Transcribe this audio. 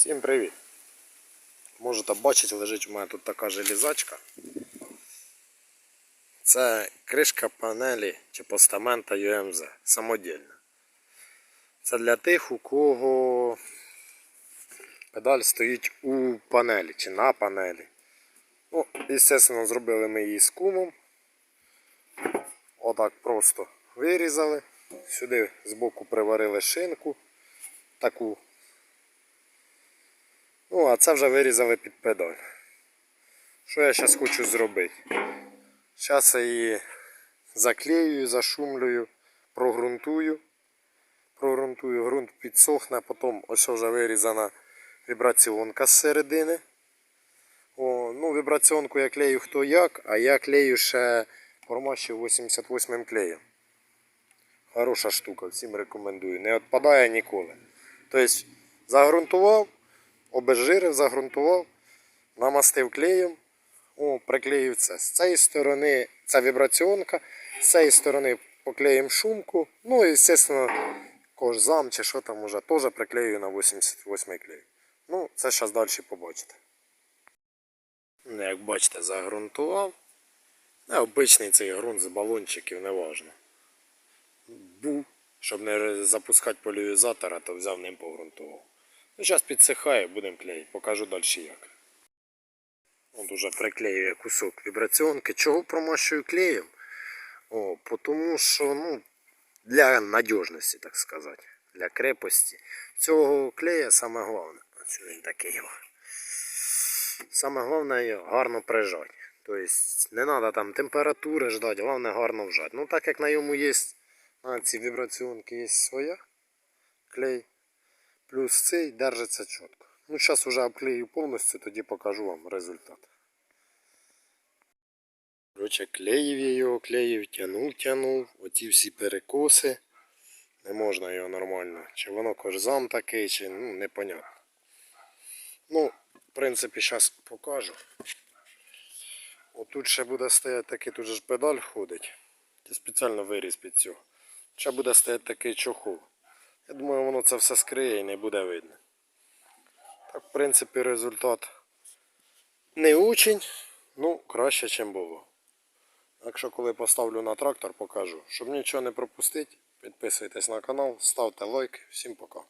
Всім привіт! Можете бачити, лежить у мене тут така железачка. Це кришка панелі чи постамента UMZ самодільна. Це для тих, у кого педаль стоїть у панелі чи на панелі. Ну, звісно, зробили ми її з кумом. Отак просто вирізали. Сюди збоку приварили шинку. Таку Ну, а це вже вирізали під педаль. Що я зараз хочу зробити? Зараз я її заклею, зашумлюю, прогрунтую. Прогрунтую, ґрунт підсохне, потім ось вже вирізана вібраціонка з середини. О, ну, вібраціонку я клею хто як, а я клею ще формащив 88 клеєм. Хороша штука, всім рекомендую. Не відпадає ніколи. Тобто загрунтував, обезжирив, загрунтував, намастив клеєм, о, приклеїв це. З цієї сторони це вібраціонка, з цієї сторони поклеїмо шумку. Ну і, звісно, кожзам чи що там уже теж приклею на 88 клей. Ну, це зараз далі побачите. Ну, Як бачите, загрунтував. Обичний цей ґрунт з балончиків, не важно. Був, щоб не запускати поляризатора, то взяв ним погрунтував. Ну, зараз підсихає, будемо клеїти, покажу далі як. От уже приклеює кусок вібраціонки. Чого промащую клеєм? О, тому що ну, для надіжності, так сказати, для крепості. Цього клея саме головне. Ось він такий. Саме головне гарно прижати. Тобто не треба там температури ждати, головне гарно вжати. Ну так як на йому є на ці вібраціонки є своя клей. Плюс цей держиться чітко. Ну, зараз вже обклею повністю, тоді покажу вам результат. Короче, клеїв я його, клеїв, тянув, тянув. Оці всі перекоси. Не можна його нормально. Чи воно корзам такий, чи ну, непонятно. Ну, в принципі, зараз покажу. Отут ще буде стояти такий, тут же ж педаль ходить. Я спеціально виріз під цього. Ще буде стояти такий чохол. Я думаю, воно це все скриє і не буде видно. Так, в принципі, результат не очень, ну, краще, ніж було. Якщо коли поставлю на трактор, покажу. Щоб нічого не пропустити, підписуйтесь на канал, ставте лайк. Всім пока.